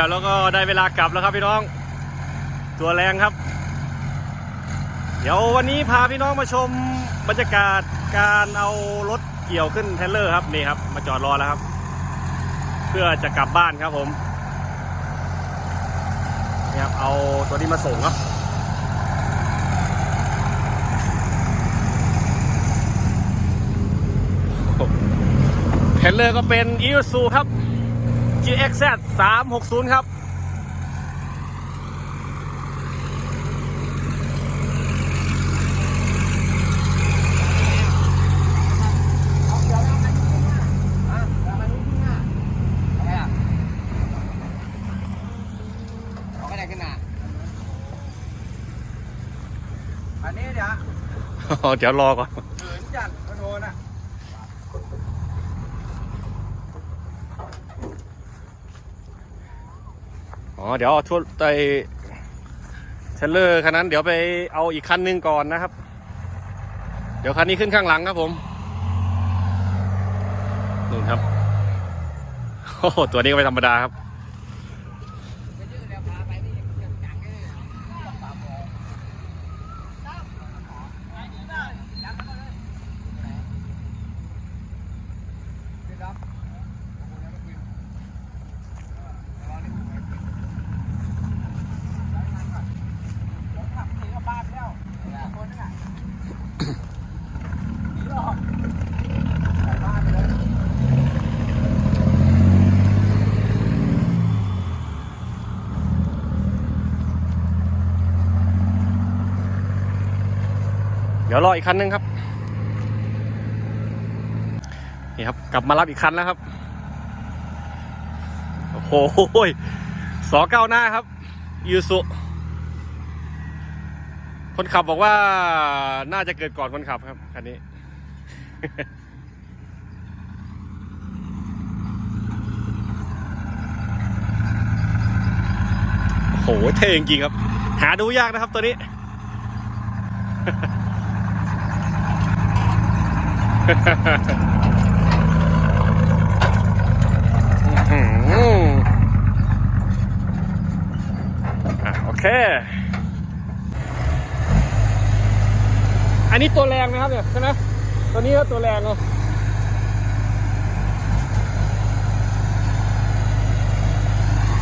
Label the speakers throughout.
Speaker 1: กี่ยวแล้วก็ได้เวลากลับแล้วครับพี่น้อง ตัวแรงครับ เดี๋ยววันนี้พาพี่น้องมาชมบรรยากาศการเอารถเกี่ยวขึ้นเทรเลอร์ครับนี่ครับมาจอดรอแล้วครับ เพื่อจะกลับบ้านครับผมนี่ครับเอาตัวนี้มาส่งครับเทรเลอร์ก็เป็น i s u ครับ GXZ 360 ครับ
Speaker 2: เอาไปไหนกันน่ะอันนี้เดี๋ยว
Speaker 1: เดี๋ยวรอก่อน
Speaker 2: เหินจัดมาโดนอะ
Speaker 1: อ๋อ เดี๋ยวเอาทั่วไปเทเลอร์คันนั้นเดี๋ยวไปเอาอีกคันหนึงก่อนนะครับ เดี๋ยวคันนี้ขึ้นข้างหลังครับผมนู่นครับโอ้ตัวนี้ก็ไม่ธรรมดาครับ
Speaker 2: ไปยืดเดี๋ยวพาไปนี่ยังจังเลยปากหมอเดี๋ยวครับขับหนีกลับบ้านไปแล้วคนนึงอะหนีหรอกกลับบ้านไปเลย
Speaker 1: เดี๋ยวร ออีกคันหนึงครับ นี่ครับ กลับมารับอีกคันแล้วครับ โอ้โหสอเก้าหน้าครับ ยูสุ คนขับบอกว่าน่าจะเกิดก่อนคนขับครับ คันนี้โอ้โหเท่จริงๆครับ หาดูยากนะครับตัวนี้ โอเค อันนี้ตัวแรงนะครับเนี่ยใช่ไหมตัวนี้ก็ตัวแรงเนาะ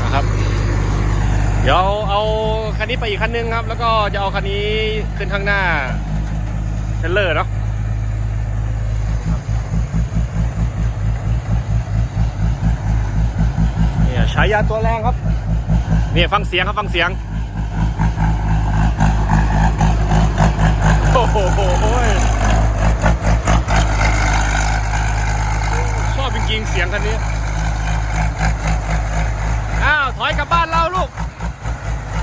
Speaker 1: นะครับ เดี๋ยวเอาคันนี้ไปอีกคันนึงครับ แล้วก็จะเอาคันนี้ขึ้นข้างหน้าเทรลเลอร์เนาะ เนี่ย ฉายาตัวแรงครับเนี่ยฟังเสียงครับฟังเสียง โอ้โหชอบจริงๆเสียงคันนี้ อ้าว ถอยกลับบ้านเราลูก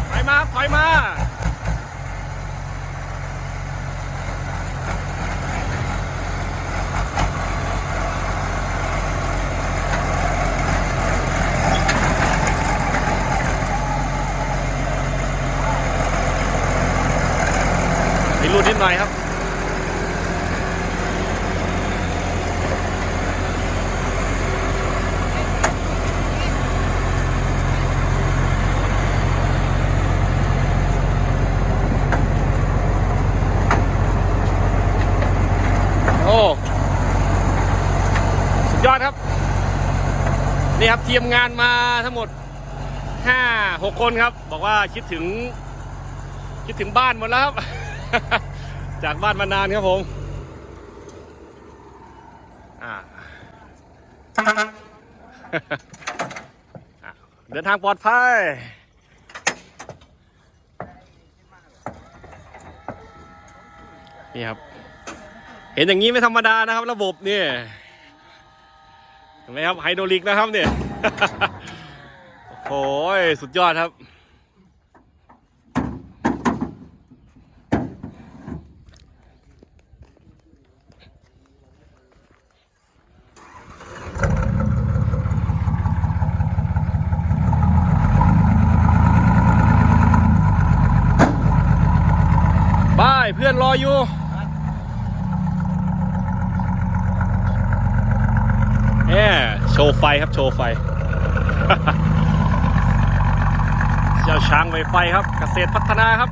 Speaker 1: ถอยมาครับถอยมา มี รูดนิดหน่อยครับโอ้สุดยอดครับ นี่ครับทีมงานมาทั้งหมดห้าหกคนครับ บอกว่าคิดถึง คิดถึงบ้านหมดแล้วครับ จากบ้านมานานครับผมเดินทางปลอดภัยนี่ครับ เห็นอย่างนี้ไม่ธรรมดานะครับ ระบบเนี่ยเห็นไหมครับไฮโดรลิกนะครับเนี่ยโอ้โหสุดยอดครับ อยู่เนี่ยโชว์ไฟครับโชว์ไฟ เจ้าช้างไวไฟครับ เกษตรพัฒนาครับ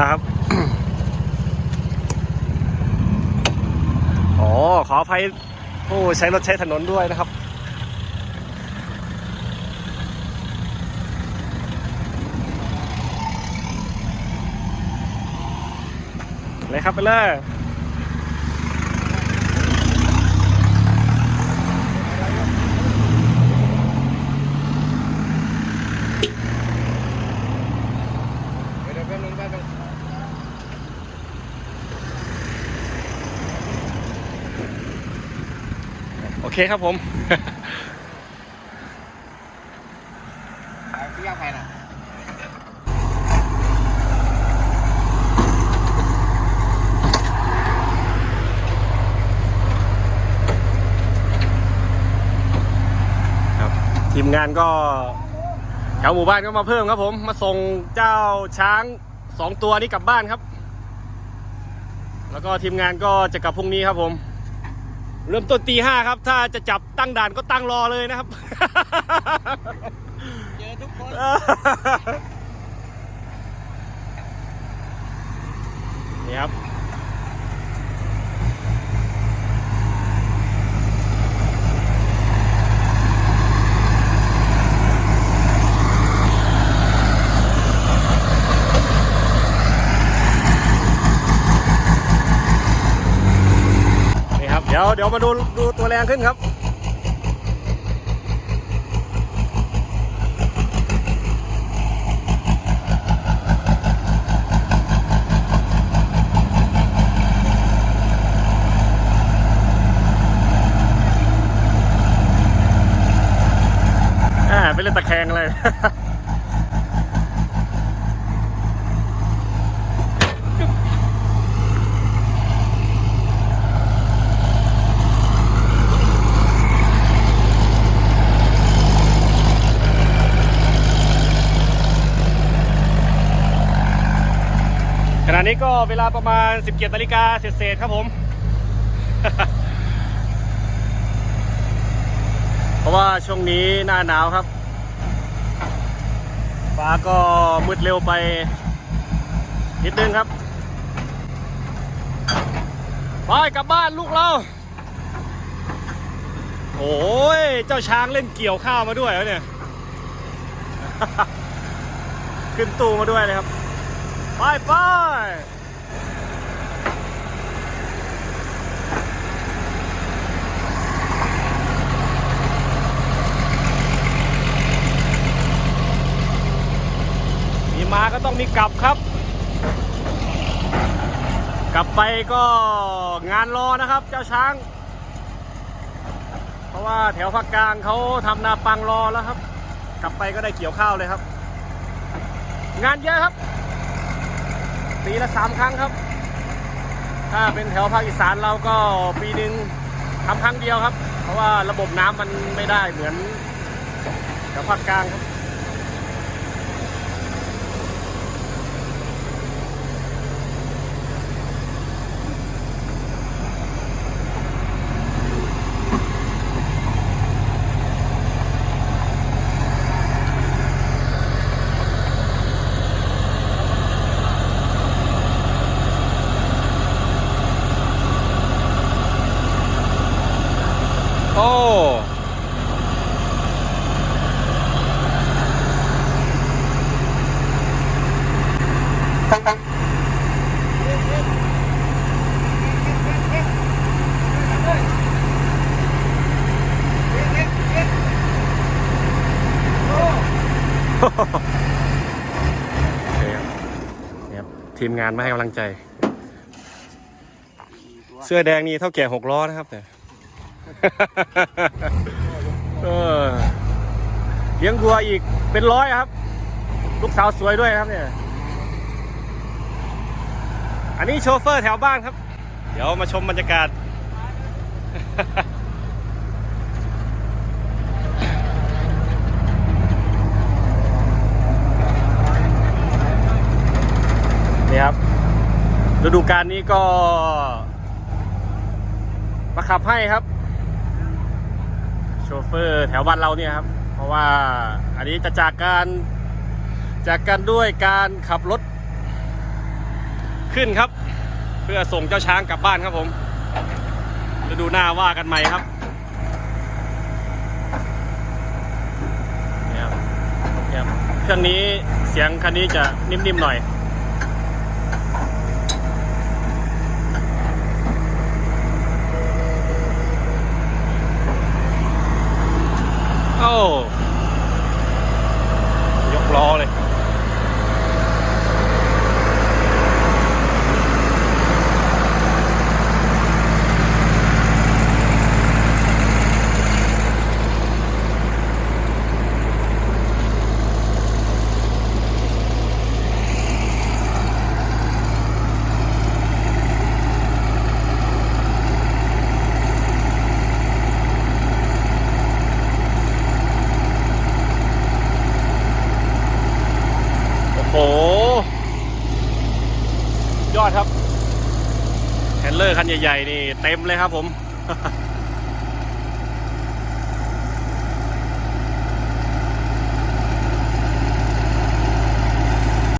Speaker 1: แล้วครับ อ๋อ ขออภัยผู้ใช้รถใช้ถนนด้วยนะครับ เลยครับไปเลยไป
Speaker 2: เดี๋ยวแป๊บนึงแป๊บนึง
Speaker 1: โอ เคครับผม
Speaker 2: เอาพี่ยาใครน่ะ
Speaker 1: ครับทีมงานก็แถวหมู่บ้านก็มาเพิ่มครับผม มาส่งเจ้าช้างสองตัวนี้กลับบ้านครับ แล้วก็ทีมงานก็จะกลับพรุ่งนี้ครับผม เริ่มต้นตีห้าครับ ถ้าจะจับตั้งด่านก็ตั้งรอเลยนะครับ
Speaker 2: เจอทุกคน
Speaker 1: นี่ครับ ดี๋ยวเดี๋ยวมาดูดูตัวแรงขึ้นครับ อ่าไปเล่นตะแคงเลย นี้ก็เวลาประมาณ 17นาฬิกาเศษๆครับผม เพราะว่าช่วงนี้หน้าหนาวครับ ฟ้าก็มืดเร็วไป นิดนึงครับ ไปกลับบ้านลูกเรา โอ้ย เจ้าช้างเล่นเกี่ยวข้าวมาด้วยแล้วเนี่ย ขึ้นตู้มาด้วยเลยครับ ไปไปมีมาก็ต้องมีกลับครับ กลับไปก็งานรอนะครับเจ้าช้าง เพราะว่าแถวภาคกลางเขาทำนาปังรอแล้วครับ กลับไปก็ได้เกี่ยวข้าวเลยครับ งานเยอะครับ ปีละสามครั้งครับ ถ้าเป็นแถวภาคอีสานเราก็ปีหนึ่งทำครั้งเดียวครับ เพราะว่าระบบน้ำมันไม่ได้เหมือนแถวภาคกลางครับ ทีมงานมาให้กำลังใจ เสื้อแดงนี่เท่าแก่หกล้อนะครับเนี่ยเออเลี้ยงวัวอีกเป็นร้อยครับ ลูกสาวสวยด้วยครับเนี่ย อันนี้โชเฟอร์แถวบ้านครับ เดี๋ยวมาชมบรรยากาศ นี่ครับ ฤดูกาลนี้ก็ มาขับให้ครับ โชเฟอร์แถวบ้านเราเนี่ยครับ เพราะว่าอันนี้จะจากการจากกันด้วยการขับรถ ขึ้นครับ เพื่อส่งเจ้าช้างกลับบ้านครับผมฤดูหน้าว่ากันใหม่ครับเนี่ยเครื่องนี้เสียงคันนี้จะนิ่มๆหน่อย โอ้ยกล้อเลย โอ้โห ยอดครับแฮนเลอร์ คันใหญ่ๆนี่เต็มเลยครับผม